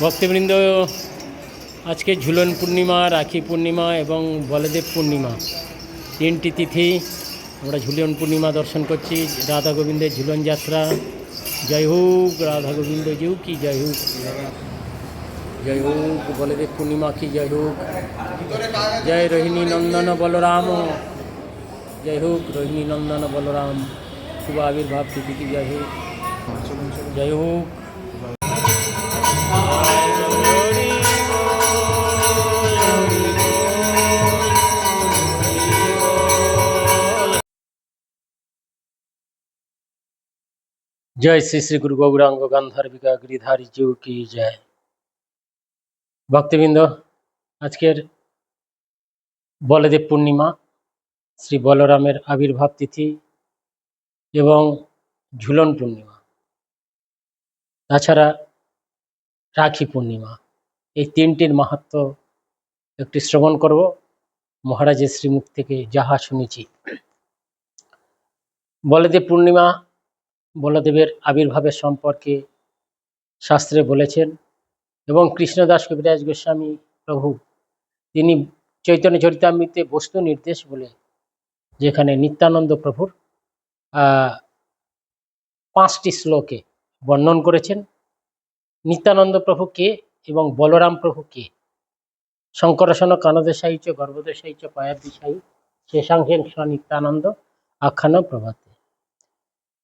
ভক্তবৃন্দ, আজকে ঝুলন পূর্ণিমা, রাখি পূর্ণিমা এবং বলদেব পূর্ণিমা তিনটি তিথি। আমরা ঝুলন পূর্ণিমা দর্শন করছি। রাধা গোবিন্দের ঝুলন যাত্রা। জয় হোক রাধা গোবিন্দ জিউ কি জয় হোক। জয় হোক বলদেব পূর্ণিমা, কি জয় হোক। জয় রোহিণী নন্দন বলরাম। জয় হোক রোহিণী নন্দন বলরাম। শুভ আবির্ভাব তিথি কি জয় হোক। জয় হোক। জয় শ্রী শ্রী গুরু গৌরাঙ্গ গান্ধার্বিকা গিরিধারী জিউ কি জয়। ভক্তবৃন্দ, আজকের বলদেব পূর্ণিমা, শ্রী বলরামের আবির্ভাব তিথি এবং ঝুলন পূর্ণিমা, তাছাড়া রাখি পূর্ণিমা, এই তিনটির মাহাত্ম একটি শ্রবণ করব। মহারাজের শ্রীমুখ থেকে যাহা শুনেছি। বলদেব পূর্ণিমা বলদেবের আবির্ভাবের সম্পর্কে শাস্ত্রে বলেছেন এবং কৃষ্ণদাস কবিরাজ গোস্বামী প্রভু, তিনি চৈতন্য চরিতামৃতে বস্তু নির্দেশ বলে, যেখানে নিত্যানন্দ প্রভুর পাঁচটি শ্লোকে বর্ণন করেছেন। নিত্যানন্দ প্রভু কে এবং বলরাম প্রভু কে? শঙ্করসন কানদেশাই চ গর্ভদেশাই চ স নিত্যানন্দ, আখ্যান প্রভাতে।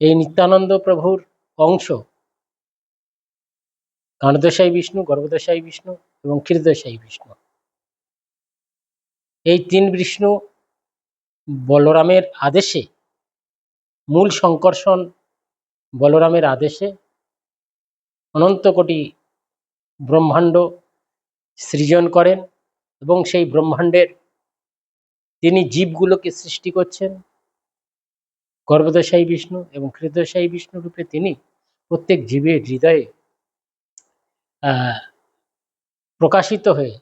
এই নিত্যানন্দ প্রভুর অংশ কানদশাই বিষ্ণু, গর্ভদশাই বিষ্ণু এবং ক্ষীরদশাই বিষ্ণু। এই তিন বিষ্ণু বলরামের আদেশে, মূল সংকর্ষণ বলরামের আদেশে অনন্ত কোটি ব্রহ্মাণ্ড সৃজন করেন এবং সেই ব্রহ্মাণ্ডের তিনি জীবগুলোকে সৃষ্টি করছেন। গর্ভদশাই বিষ্ণু এবং হৃদয়শায়ী বিষ্ণু রূপে তিনি প্রত্যেক জীবের হৃদয়ে প্রকাশিত হয়ে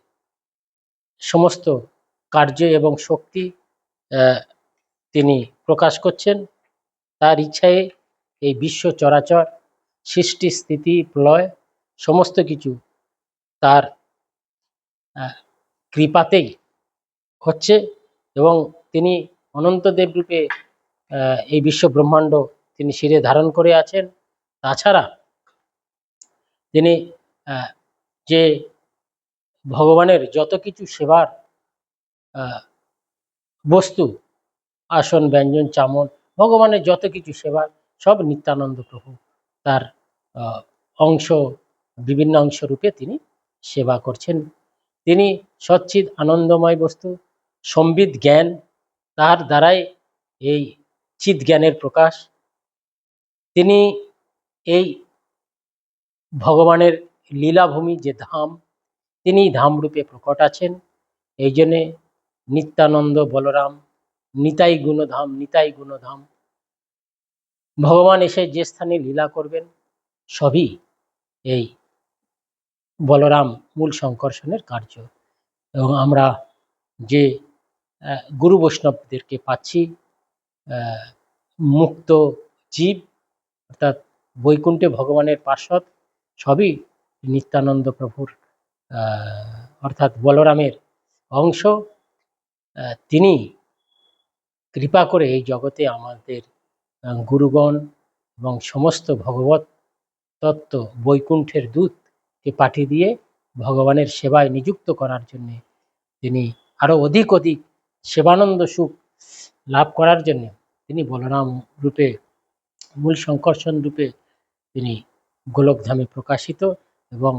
সমস্ত কার্য এবং শক্তি তিনি প্রকাশ করছেন। তার ইচ্ছায় এই বিশ্ব চরাচর, সৃষ্টি, স্থিতি, প্রলয়, সমস্ত কিছু তার কৃপাতেই হচ্ছে এবং তিনি অনন্তদেব রূপে এই বিশ্ব ব্রহ্মাণ্ড তিনি শিরে ধারণ করে আছেন। তাছাড়া তিনি যে ভগবানের যত কিছু সেবার বস্তু, আসন, ব্যঞ্জন, চামন, ভগবানের যত কিছু সেবার, সব নিত্যানন্দ প্রভু তার অংশ, বিভিন্ন অংশ রূপে তিনি সেবা করছেন। তিনি সচ্চিদ আনন্দময় বস্তু সম্বিত জ্ঞান, তার দ্বারাই এই চিৎ জ্ঞানের প্রকাশ। তিনি এই ভগবানের লীলাভূমি যে ধাম তিনি ধামরূপে প্রকট আছেন। এই জন্যে নিত্যানন্দ বলরাম, নিতাই গুণধাম নিতাই গুণধাম, ভগবান এসে যে স্থানে লীলা করবেন, সবই এই বলরাম মূল সংকর্ষণের কার্য। এবং আমরা যে গুরু বৈষ্ণবদেরকে পাচ্ছি মুক্ত জীব, অর্থাৎ বৈকুণ্ঠে ভগবানের পার্শ্বদ, সবই নিত্যানন্দ প্রভুর অর্থাৎ বলরামের অংশ। তিনি কৃপা করে এই জগতে আমাদের গুরুগণ এবং সমস্ত ভগবত তত্ত্ব বৈকুণ্ঠের দূতকে পাঠিয়ে দিয়ে ভগবানের সেবায় নিযুক্ত করার জন্যে তিনি আরও অধিক অধিক সেবানন্দ সুখ লাভ করার জন্য তিনি বলরাম রূপে, মূল সংকর্ষণ রূপে তিনি গোলকধামে প্রকাশিত এবং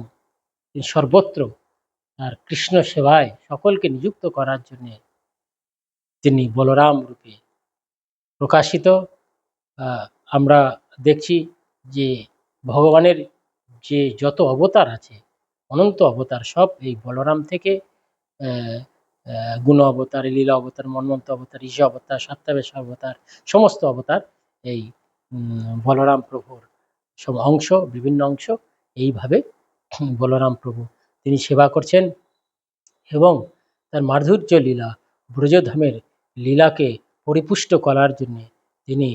তিনি সর্বত্র তার কৃষ্ণ সেবায় সকলকে নিযুক্ত করার জন্য তিনি বলরাম রূপে প্রকাশিত। আমরা দেখছি যে ভগবানের যে যত অবতার আছে, অনন্ত অবতার সব এই বলরাম থেকে গুণ অবতার, লীলা অবতার, মন্মন্ত অবতার, ঈশ অবতার সত্যাবেশ অবতার, সমস্ত অবতার এই বলরাম প্রভুর সব অংশ, বিভিন্ন অংশ এইভাবে বলরাম প্রভু তিনি সেবা করছেন এবং তার মাধুর্য লীলা, ব্রজধামের লীলাকে পরিপুষ্ট করার জন্যে তিনি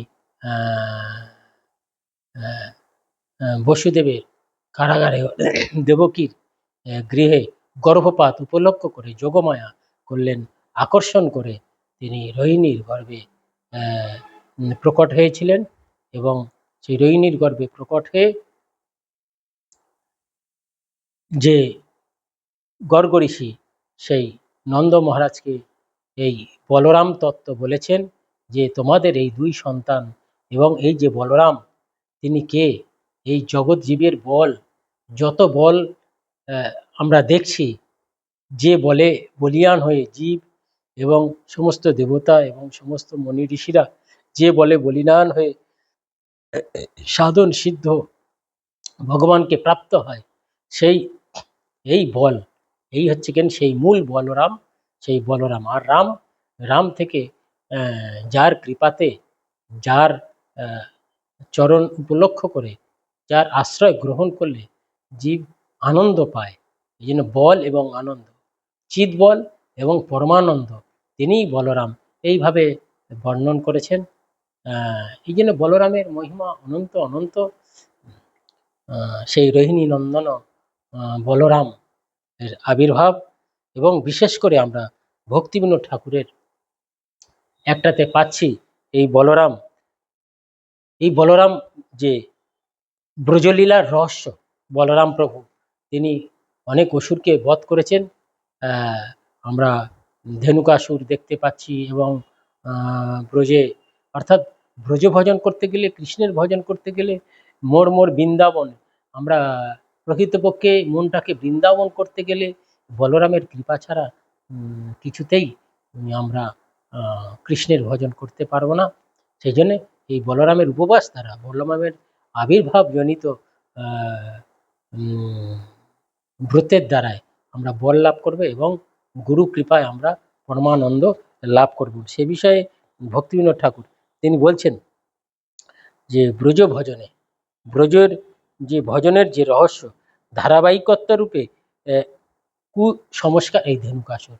বসুদেবের কারাগারে দেবকীর গৃহে গর্ভপাত উপলক্ষ করে যোগমায়া করলেন। আকর্ষণ করে তিনি রোহিণীর উম, প্রকট হয়েছিলেন এবং সেই রোহিণীর গর্ভে প্রকট হয়ে যে গর্গ ঋষি সেই নন্দ মহারাজকে এই বলরাম তত্ত্ব বলেছেন যে তোমাদের এই দুই সন্তান এবং এই যে বলরাম তিনি কে? এই জগৎ জীবের বল যত বল আমরা দেখছি যে বলে বলিয়ান হয়ে জীব এবং সমস্ত দেবতা এবং সমস্ত মনি ঋষিরা যে বলে বলিয়ান হয়ে সাধন সিদ্ধ ভগবানকে প্রাপ্ত হয়, সেই, এই বল, এই হচ্ছে কেন সেই মূল বলরাম, সেই বলরাম আর রাম রাম থেকে যার কৃপাতে, যার চরণ উপলক্ষ করে, যার আশ্রয় গ্রহণ করলে জীব আনন্দ পায়, এই জন্য বল এবং আনন্দ। চিৎ বল এবং পরমানন্দ। তিনিই বলরাম। এইভাবে বর্ণন করেছেন। এই জন্য বলরামের মহিমা অনন্ত অনন্ত। সেই রোহিণী নন্দন বলরাম এর আবির্ভাব এবং বিশেষ করে আমরা ভক্তিবিনোদ ঠাকুরের একটাতে পাচ্ছি এই বলরাম। এই বলরাম যে ব্রজলীলার রহস্য, বলরাম প্রভু, তিনি অনেক অসুরকে বধ করেছেন। আমরা ধেনুকাসুর দেখতে পাচ্ছি এবং ব্রজে, অর্থাৎ ব্রজ ভজন করতে গেলে, কৃষ্ণের ভজন করতে গেলে মোর মোর বৃন্দাবন, আমরা প্রকৃতপক্ষে মনটাকে বৃন্দাবন করতে গেলে বলরামের কৃপা ছাড়া কিছুতেই আমরা কৃষ্ণের ভজন করতে পারব না। সেই জন্যে এই বলরামের উপবাস দ্বারা, বলরামের আবির্ভাব জনিত ব্রতের দ্বারায় আমরা বল লাভ করব এবং গুরু কৃপায় আমরা পরমানন্দ লাভ করব। সে বিষয়ে ভক্তিবিনোদ ঠাকুর, তিনি বলছেন যে ব্রজ ভজনে, ব্রজের যে ভজনের যে রহস্য, ধারাবাহিকত্ব রূপে কুসংস্কার, এই ধেনুকাসুর।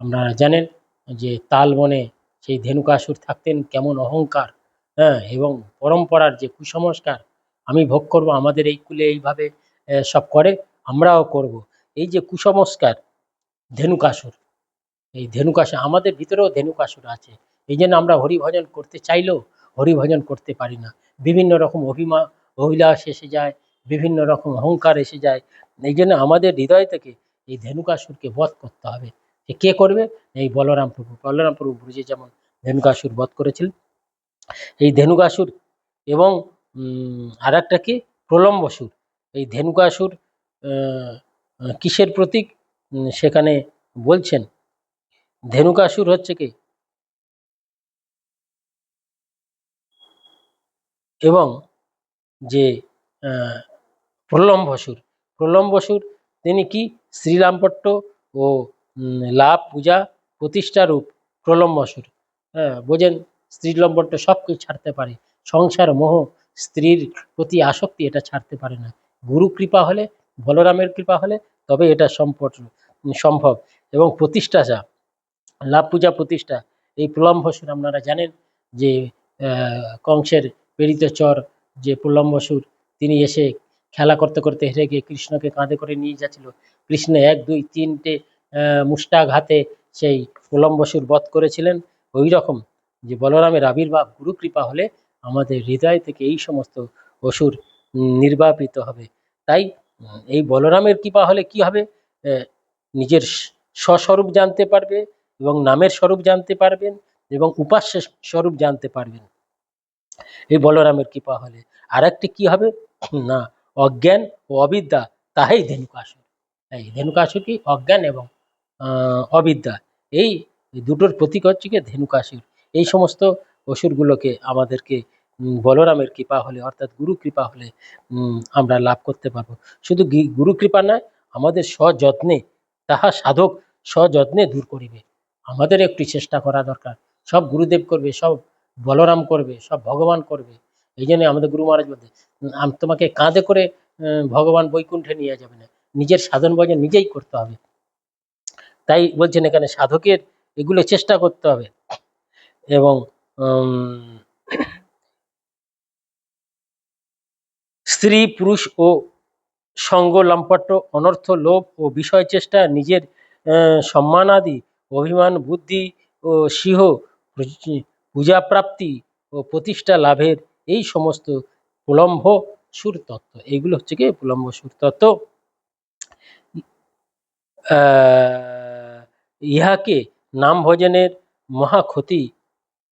আপনারা জানেন যে তাল বনে সেই ধেনুকাসুর থাকতেন কেমন অহংকার হ্যাঁ এবং পরম্পরার যে কুসংস্কার, আমি ভোগ করব, আমাদের এই কুলে এইভাবে সব করে, আমরাও করব। এই যে কুসংস্কার, ধেনুকাসুর, এই ধেনুকাসুর, আমাদের ভিতরেও ধেনুকাসুর আছে। এই জন্য আমরা হরিভজন করতে চাইলেও হরিভজন করতে পারি না। বিভিন্ন রকম অভিমা, অভিলাষ এসে যায়, বিভিন্ন রকম অহংকার এসে যায়। এই জন্য আমাদের হৃদয় থেকে এই ধেনুকাসুরকে বধ করতে হবে। যে কে করবে? এই বলরাম প্রভু। বলরাম প্রভু ব্রজে যেমন ধেনুকাসুর বধ করেছিলেন। এই ধেনুকাসুর এবং আর একটা কি? প্রলম্বসুর। এই ধেনুকাসুর কিসের প্রতীক? সেখানে বলছেন ধেনুকাসুর হচ্ছে কি? এবং যে প্রলম্বসুর প্রলম্বসুর তিনি কি? শ্রীরামপট্ট ও লাভ পূজা প্রতিষ্ঠারূপ প্রলম্বসুর হ্যাঁ বোঝেন শ্রীলম্পট্ট সব কিছু ছাড়তে পারে। সংসার, মোহ, স্ত্রীর প্রতি আসক্তি এটা ছাড়তে পারে না। গুরু কৃপা হলে বলরামের কৃপা হলে তবে এটা সম্পট সম্ভব। এবং প্রতিষ্ঠা যা, লাভ পূজা প্রতিষ্ঠা, এই প্রলম্বসুর আপনারা জানেন যে কংসের প্রেরিত চর যে প্রলম্বসুর তিনি এসে খেলা করতে করতে হেরে গিয়ে কৃষ্ণকে কাঁধে করে নিয়ে যাচ্ছিল। কৃষ্ণ এক, দুই, তিনটে মুষ্টাঘাতে সেই প্রলম্বসুর বধ করেছিলেন। ওই রকম যে বলরামের আবির্ভাব গুরু কৃপা হলে আমাদের হৃদয় থেকে এই সমস্ত অসুর নির্বাপিত হবে। তাই এই বলরামের কৃপা হলে কি হবে? নিজের স্বস্বরূপ জানতে পারবে এবং নামের স্বরূপ জানতে পারবেন এবং উপাস্য স্বরূপ জানতে পারবেন। এই বলরামের কৃপা হলে। আর একটি কি হবে? না, অজ্ঞান ও অবিদ্যা তাহাই ধেনুকাসুর। এই ধেনুকাসুর কি? অজ্ঞান এবং অবিদ্যা। এই দুটোর প্রতীক হচ্ছে কি? ধেনুকাসুর। এই সমস্ত অসুরগুলোকে আমাদেরকে বলরামের কৃপা হলে, অর্থাৎ গুরু কৃপা হলে আমরা লাভ করতে পারব। শুধু গুরু কৃপা নয়, আমাদের সযত্নে, তাহা সাধক সযত্নে দূর করিবে। আমাদের একটু চেষ্টা করা দরকার। সব গুরুদেব করবে, সব বলরাম করবে, সব ভগবান করবে। এই জন্য আমাদের গুরু মহারাজ বলতে তোমাকে কাঁধে করে ভগবান বৈকুণ্ঠে নিয়ে যাবে না। নিজের সাধন ভজন নিজেই করতে হবে। তাই বলছেন এখানে, সাধকের এগুলো চেষ্টা করতে হবে। এবং স্ত্রী, পুরুষ ও সঙ্গ লম্পট অনর্থ লোভ ও বিষয় চেষ্টা, নিজের সম্মানাদি, অভিমান, বুদ্ধি ও সিংহ পূজাপ্রাপ্তি ও প্রতিষ্ঠা লাভের এই সমস্ত প্রলম্ভ সুর তত্ত্ব। এইগুলো হচ্ছে কি? প্রলম্ব সুর তত্ত্ব। ইহাকে নাম ভজনের মহা ক্ষতি,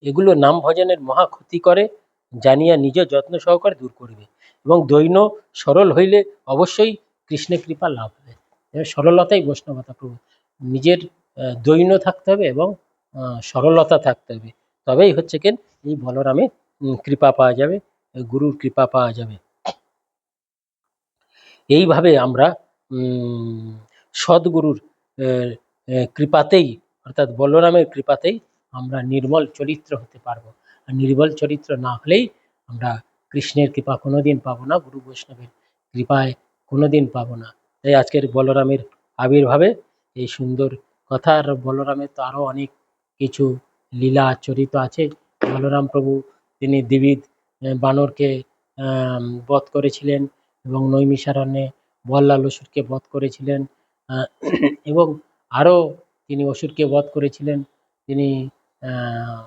এগুলো নাম ভজনের মহা ক্ষতি করে, জানিয়া নিজ যত্ন সহকারে দূর করিবে। এবং দৈন্য সরল হইলে অবশ্যই কৃষ্ণের কৃপা লাভ হবে। সরলতাই বৈষ্ণবতা প্রভু নিজের দৈন্য থাকতে হবে এবং সরলতা থাকতে হবে। তবেই হচ্ছে কেন? এই বলরামে কৃপা পাওয়া যাবে, গুরুর কৃপা পাওয়া যাবে। এইভাবে আমরা সদ্গুরুর কৃপাতেই, অর্থাৎ বলরামের কৃপাতেই আমরা নির্মল চরিত্র হতে পারব। আর নির্মল চরিত্র না হলেই আমরা কৃষ্ণের কৃপা কোনোদিন পাবো না গুরু বৈষ্ণবের কৃপায় কোনোদিন পাবো না। তাই আজকের বলরামের আবির্ভাবে এই সুন্দর কথা আর বলরামের তো আরও অনেক কিছু লীলা চরিত আছে। বলরাম প্রভু তিনি আহ, বানরকে বধ করেছিলেন এবং নৈমিষারণ্যে বল্লাল অসুরকে বধ করেছিলেন এবং আরও তিনি অসুরকে বধ করেছিলেন। তিনি আহ,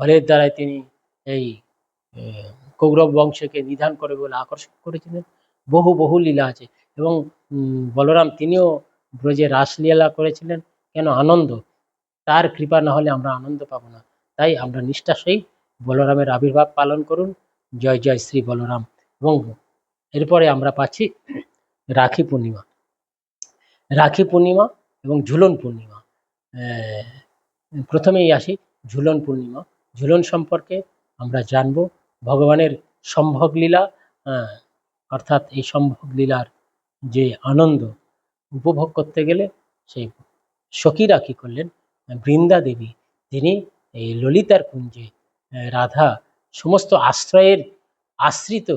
হলের দ্বারাই তিনি এই কৌরব বংশকে নিধান করে বলে আকর্ষণ করেছিলেন। বহু বহু লীলা আছে এবং বলরাম তিনিও ব্রজে রাসলীলা করেছিলেন। কেন আনন্দ? তার কৃপা না হলে আমরা আনন্দ পাবো না। তাই আমরা নিষ্ঠা সহিত বলরামের আবির্ভাব পালন করুন। জয় জয় শ্রী বলরাম। এবং এরপরে আমরা পাচ্ছি রাখি পূর্ণিমা। রাখি পূর্ণিমা এবং ঝুলন পূর্ণিমা। প্রথমেই আসি ঝুলন পূর্ণিমা। ঝুলন সম্পর্কে আমরা জানব। ভগবানের সম্ভোগ লীলা অর্থাৎ এই সম্ভোগ লীলার যে আনন্দ উপভোগ করতে গেলে সেই সখীরা কী করলেন? বৃন্দা দেবী, তিনি এই ললিতার কুঞ্জে রাধা, সমস্ত আশ্রয়ের আশ্রিত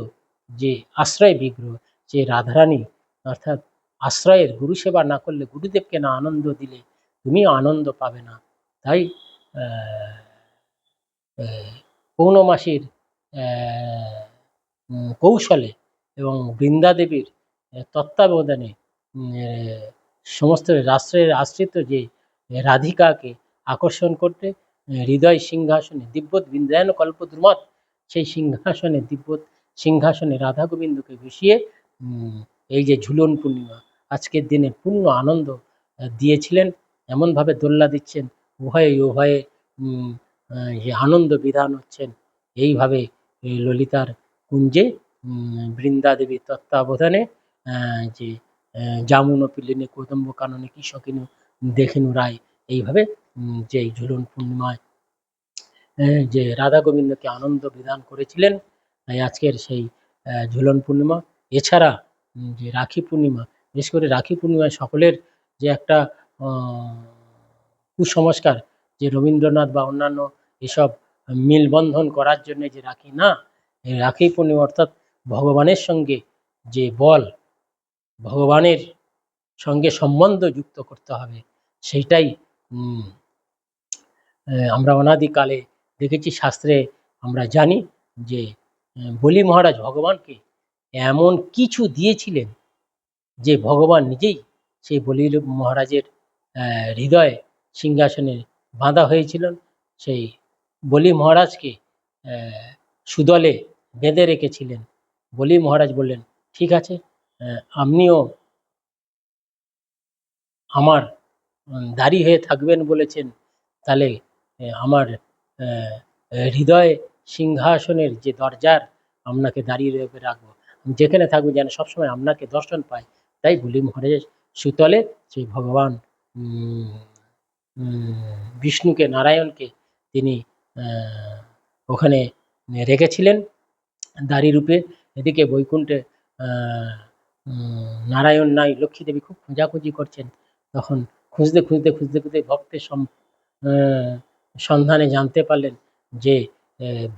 যে আশ্রয় বিগ্রহ, যে রাধারানী, অর্থাৎ আশ্রয়ের গুরু সেবা না করলে গুরুদেবকে না আনন্দ দিলে তুমিও আনন্দ পাবে না। তাই পৌর্ণমাসীর কৌশলে এবং বৃন্দাদেবীর তত্ত্বাবধানে সমস্ত রাষ্ট্রের আশ্রিত যে রাধিকাকে আকর্ষণ করতে হৃদয় সিংহাসনে দিব্যৎ বৃন্দায়ন কল্পদ্রুমত সেই সিংহাসনে দিব্যৎ সিংহাসনে রাধা গোবিন্দকে বসিয়ে এই যে ঝুলন পূর্ণিমা, আজকের দিনে পূর্ণ আনন্দ দিয়েছিলেন, এমনভাবে দোল্লা দিচ্ছেন, উভয়ে উভয়ে যে আনন্দ বিধান হচ্ছেন এইভাবে ললিতার কুঞ্জে উম, বৃন্দা দেবীর তত্ত্বাবধানে যে জামুন পিলিনে কদম্ব কাননে কৃষকিনু দেখিনু রায় এইভাবে যে ঝুলন পূর্ণিমায় যে রাধা গোবিন্দকে আনন্দ বিধান করেছিলেন তাই আজকের সেই ঝুলন পূর্ণিমা। এছাড়া যে রাখি পূর্ণিমা বিশেষ করে রাখি পূর্ণিমায় সকলের যে একটা কুসংস্কার যে রবীন্দ্রনাথ বা অন্যান্য এসব মিলবন্ধন করার জন্য যে রাখি, না রাখি পূর্ণিমা অর্থাৎ ভগবানের সঙ্গে যে বল, ভগবানের সঙ্গে সম্বন্ধ যুক্ত করতে হবে, সেইটাই আমরা অনাদিকালে দেখেছি, শাস্ত্রে আমরা জানি যে বলি মহারাজ ভগবানকে এমন কিছু দিয়েছিলেন যে ভগবান নিজেই সেই বলি মহারাজের হৃদয়ে সিংহাসনে বাঁধা হয়েছিলেন সেই বলি মহারাজকে সুদলে বেঁধে রেখেছিলেন। বলি মহারাজ বললেন, ঠিক আছে আপনিও আমার দাড়ি হয়ে থাকবেন বলেছেন। তাহলে আমার হৃদয় সিংহাসনের যে দরজার, আপনাকে দাঁড়িয়ে রাখব। যেখানে থাকব যেন সবসময় আপনাকে দর্শন পাই। তাই বলি মহারাজের সুতলে সেই ভগবান বিষ্ণুকে, নারায়ণকে তিনি ওখানে রেখেছিলেন দাড়ি রূপে। এদিকে বৈকুণ্ঠে নারায়ণ নাই লক্ষ্মী দেবী খুব খোঁজাখুঁজি করছেন। তখন খুঁজতে খুঁজতে খুঁজতে খুঁজতে ভক্তের সন্ধানে জানতে পারলেন যে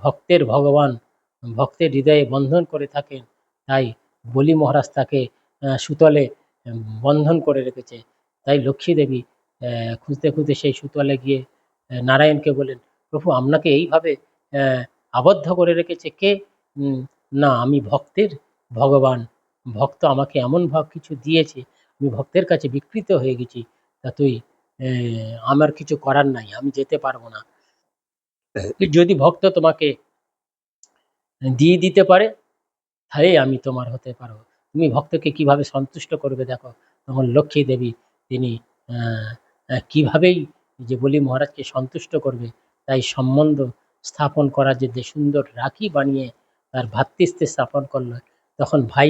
ভক্তের ভগবান, ভক্তের হৃদয়ে বন্ধন করে থাকেন। তাই বলি মহারাজ তাকে সুতলে বন্ধন করে রেখেছে। তাই লক্ষ্মী দেবী খুঁজতে খুঁজতে সেই সুতলে গিয়ে নারায়ণকে বলেন প্রভু, আপনাকে এইভাবে আবদ্ধ করে রেখেছে কে? না, আমি ভক্তের ভগবান। ভক্ত আমাকে এমন ভাব কিছু দিয়েছে, আমি ভক্তের কাছে বিকৃত হয়ে গেছি। তা তুই আমার কিছু করার নাই, আমি যেতে পারব না। যদি ভক্ত তোমাকে দিয়ে দিতে পারে, তাহলে আমি তোমার হতে পারব। তুমি ভক্তকে কীভাবে সন্তুষ্ট করবে দেখো? তখন লক্ষ্মী দেবী, তিনি কিভাবেই যে বলি মহারাজকে সন্তুষ্ট করবে তাই সম্বন্ধ স্থাপন করার যে যে সুন্দর রাখি বানিয়ে তার ভাতৃত্বে স্থাপন করল। তখন ভাই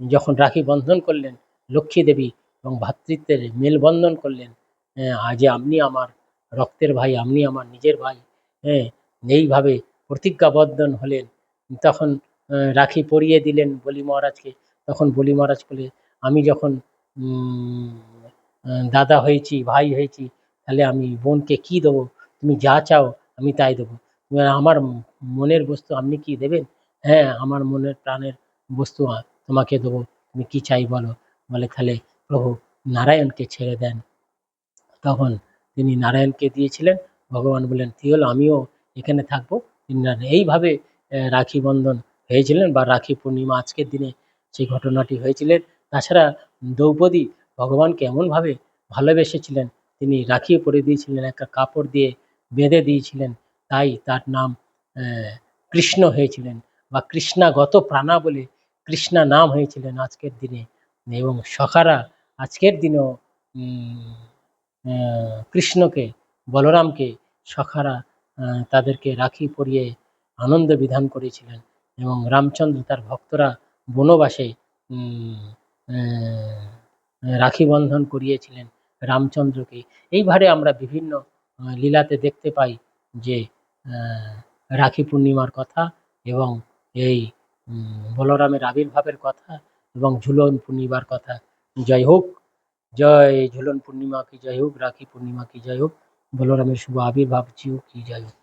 যখন রাখি বন্ধন করলেন লক্ষ্মী দেবী এবং ভ্রাতৃত্বের মেলবন্ধন করলেন আহ, আজ আপনি আমার রক্তের ভাই আপনি আমার নিজের ভাই হ্যাঁ এইভাবে প্রতিজ্ঞাবদ্ধন হলেন। তখন রাখি পরিয়ে দিলেন বলি মহারাজকে। তখন বলি মহারাজ বলে আমি যখন দাদা হয়েছি, ভাই হয়েছি, তাহলে আমি বোনকে কি দেবো? তুমি যা চাও আমি তাই দেবো। আমার মনের বস্তু আপনি কি দেবেন? হ্যাঁ আমার মনের প্রাণের বস্তু তোমাকে দেবো। তুমি কি চাই বলো? বলে তাহলে প্রভু নারায়ণকে ছেড়ে দেন। তখন তিনি নারায়ণকে দিয়েছিলেন। ভগবান বললেন ঠিক হলো? আমিও এখানে থাকব? তিনি এইভাবে রাখি বন্ধন হয়েছিলেন বা রাখি পূর্ণিমা আজকের দিনে সেই ঘটনাটি হয়েছিলেন তাছাড়া দ্রৌপদী ভগবানকে এমনভাবে ভালোবেসেছিলেন। তিনি রাখিও পরে দিয়েছিলেন, একটা কাপড় দিয়ে বেঁধে দিয়েছিলেন। তাই তার নাম কৃষ্ণ হয়েছিলেন বা কৃষ্ণাগত প্রাণা বলে কৃষ্ণা নাম হয়েছিলেন আজকের দিনে। এবং সখারা আজকের দিনেও কৃষ্ণকে, বলরামকে সখারা তাদেরকে রাখি পরিয়ে আনন্দ বিধান করেছিলেন। এবং রামচন্দ্র তার ভক্তরা বনবাসে রাখি বন্ধন করিয়েছিলেন রামচন্দ্রকে। এইভাবে আমরা বিভিন্ন লীলাতে দেখতে পাই যে রাখি পূর্ণিমার কথা এবং এই বলরামের আবির্ভাবের কথা এবং ঝুলন পূর্ণিমার কথা। জয় হোক, জয় ঝুলন পূর্ণিমা কি জয় হোক, রাখি পূর্ণিমা কি জয় হোক, বলরামের শুভ আবির্ভাব জিও কি জয় হোক।